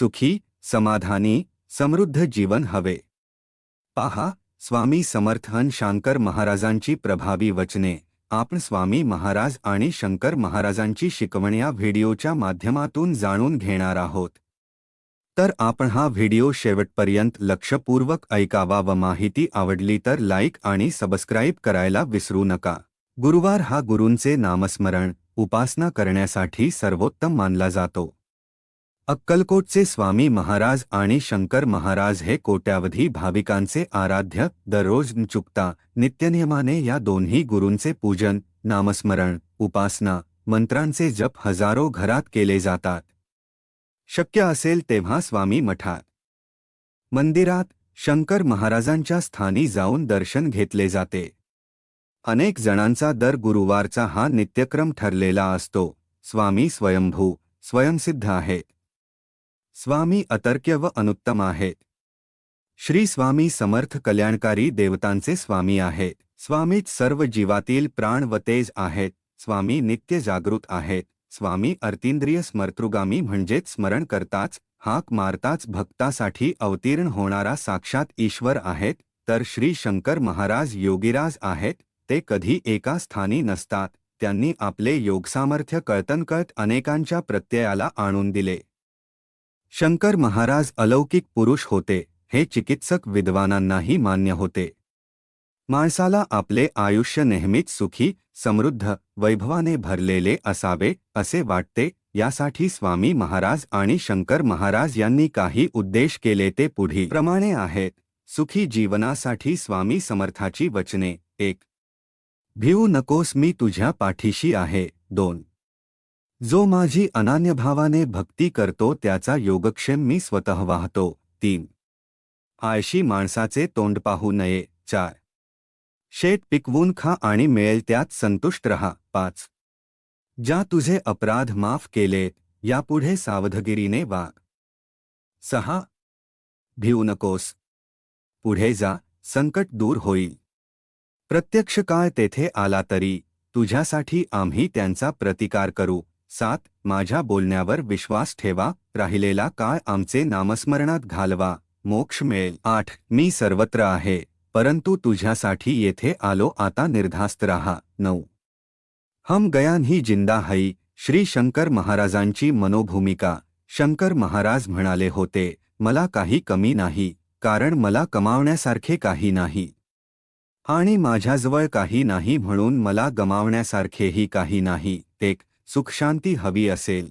सुखी समाधानी समृद्ध जीवन हवे. पहा स्वामी समर्थन शांकर महाराजांची प्रभावी वचने. आपण स्वामी महाराज आणि शंकर महाराजांची शिकवण या व्हिडिओच्या माध्यमातून जाणून घेणार आहोत. तर आपण हा व्हिडिओ शेवटपर्यंत लक्षपूर्वक ऐकावा व माहिती आवडली तर लाईक आणि सबस्क्राईब करायला विसरू नका. गुरुवार हा गुरूंचे नामस्मरण उपासना करण्यासाठी सर्वोत्तम मानला जातो. अक्कलकोटचे स्वामी महाराज आणि शंकर महाराज हे कोट्यावधी भाविकांचे आराध्य, दररोज चुकता नित्यनियमाने या दोन्ही गुरूंचे पूजन, नामस्मरण, उपासना, मंत्रांचे जप हजारो घरात केले जातात. शक्य असेल तेव्हा स्वामी मठात. मंदिरात शंकर महाराजांच्या स्थानी जाऊन दर्शन घेतले जाते. अनेक जणांचा दर गुरुवारचा हा नित्यक्रम ठरलेला असतो. स्वामी स्वयंभू, स्वयंसिद्ध आहेत. स्वामी अतर्क्य व अनुत्तम आहे श्री स्वामी समर्थ कल्याणकारी देवतांचे स्वामी आहे. स्वामीच सर्व जीवातील प्राण व तेज आहेत स्वामी नित्य जागृत आहेत स्वामी अर्तींद्रिय स्मर्तृगामी म्हणजेच स्मरण करताच हाक मारताच भक्तासाठी अवतीर्ण होणारा साक्षात ईश्वर आहेत. तर श्री शंकर महाराज योगीराज आहेत. ते कधी एका स्थानी नसतात. त्यांनी आपले योगसामर्थ्य कळतनकळत अनेकांच्या प्रत्ययाला आणून दिले. शंकर महाराज अलौकिक पुरुष होते हे चिकित्सक विद्वानांनाही मान्य होते. माणसाला आपले आयुष्य नेहमीच सुखी समृद्ध वैभवाने भरलेले असावे असे वाटते यासाठी स्वामी महाराज आणि शंकर महाराज यांनी काही उद्देश केले ते पुढील प्रमाणे आहेत. सुखी जीवनासाठी स्वामी समर्थाची वचने एक. भिवू नकोस मी तुझ्या पाठीशी आहे दोन. जो माझी अनान्यभावाने भक्ती करतो त्याचा योगक्षेम मी स्वतः वाहतो. तीन. आळशी माणसाचे तोंड पाहू नये. चार. शेत पिकवून खा आणि मिळेल त्यात संतुष्ट रहा. पाच. ज्या तुझे अपराध माफ केलेत यापुढे सावधगिरीने वाग. सहा. भिऊ नकोस. पुढे जा. संकट दूर होईल. प्रत्यक्ष काळ तेथे आला तरी तुझ्यासाठी आम्ही त्यांचा प्रतिकार करू. सात माझ्या बोलण्यावर विश्वास ठेवा राहिलेला काळ आमचे नामस्मरणात घालवा मोक्ष मिळेल. आठ मी सर्वत्र आहे परंतु तुझ्यासाठी येथे आलो आता निर्धास्त राहा. नऊ. हम गयान ही जिंदा हई श्री शंकर महाराजांची मनोभूमिका. शंकर महाराज म्हणाले होते मला काही कमी नाही कारण मला कमावण्यासारखे काही नाही. आणि माझ्याजवळ काही नाही म्हणून मला गमावण्यासारखेही काही नाही. एक सुखशांती हवी असेल.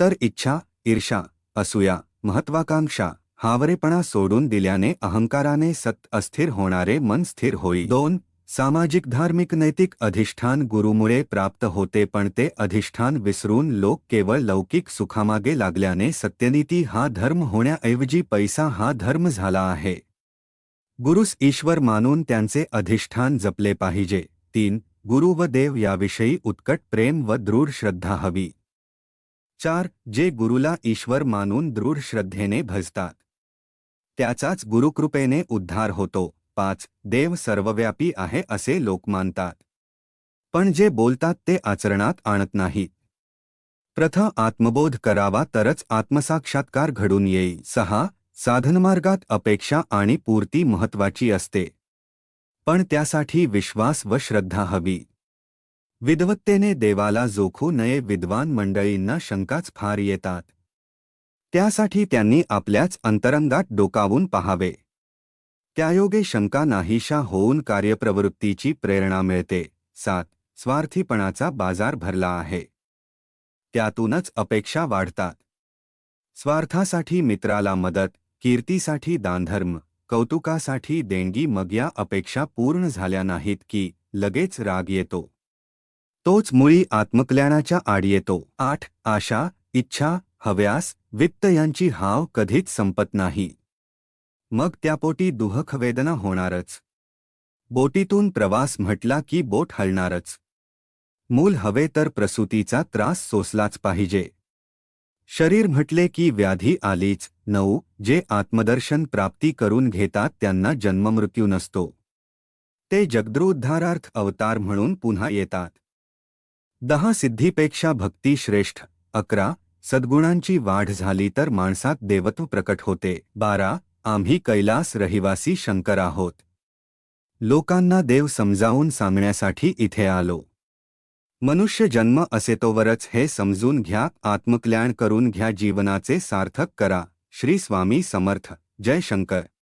तर इच्छा ईर्षा असूया महत्वाकांक्षा हावरेपणा सोडून दिल्याने अहंकाराने सत अस्थिर होणारे मन स्थिर होईल. दोन सामाजिक धार्मिक नैतिक अधिष्ठान गुरुमुळे प्राप्त होते पण ते अधिष्ठान विसरून लोक केवळ लौकिक सुखामागे लागल्याने सत्यनीती हा धर्म होण्याऐवजी पैसा हा धर्म झाला आहे. गुरुस ईश्वर मानून त्यांचे अधिष्ठान जपले पाहिजे. तीन गुरु व देव याविषयी उत्कट प्रेम व दृढ श्रद्धा हवी. चार जे गुरुला ईश्वर मानून दृढ श्रद्धेने भजतात. त्याचाच गुरुकृपेने उद्धार होतो. पाच देव सर्वव्यापी आहे असे लोक मानतात. पण जे बोलतात ते आचरणात आणत नाहीत. प्रथम आत्मबोध करावा तरच आत्मसाक्षात्कार घडून येईल. सहा साधनमार्गात अपेक्षा आणि पूर्ती महत्वाची असते. पण त्यासाठी विश्वास व श्रद्धा हवी. विद्वत्तेने देवाला जोखू नये विद्वान मंडळींना शंकाच फार येतात. त्यासाठी त्यांनी आपल्याच अंतरंगात डोकावून पहावे. त्यायोगे शंका नाहीशा होऊन कार्यप्रवृत्तीची प्रेरणा मिळते. सात. स्वार्थीपणाचा बाजार भरला आहे. त्यातूनच अपेक्षा वाढतात. स्वार्थासाठी मित्राला मदत कीर्तीसाठी दानधर्म. कौतुकासाठी देणगी मग या अपेक्षा पूर्ण झाल्या नाहीत की लगेच राग येतो. तोच मुळी आत्मकल्याणाच्या आड येतो. आठ. आशा इच्छा हव्यास वित्त यांची हाव कधीच संपत नाही. मग त्यापोटी दुहख वेदना होणारच. बोटीतून प्रवास म्हटला की बोट हलणारच. मूल हवे तर प्रसूतीचा त्रास सोसलाच पाहिजे. शरीर म्हटले की व्याधी आलीच नऊ जे आत्मदर्शन प्राप्ती करून घेतात त्यांना जन्ममृत्यू नसतो. ते जगद्रोद्धारार्थ अवतार म्हणून पुन्हा येतात. दहा सिद्धीपेक्षा भक्ती श्रेष्ठ अकरा सद्गुणांची वाढ झाली तर माणसात देवत्व प्रकट होते बारा आम्ही कैलास रहिवासी शंकर आहोत. लोकांना देव समजावून सांगण्यासाठी इथे आलो. मनुष्य जन्म असेतोवरच हे समजून घ्या आत्मकल्याण करून घ्या जीवनाचे सार्थक करा. श्री स्वामी समर्थ. जय शंकर.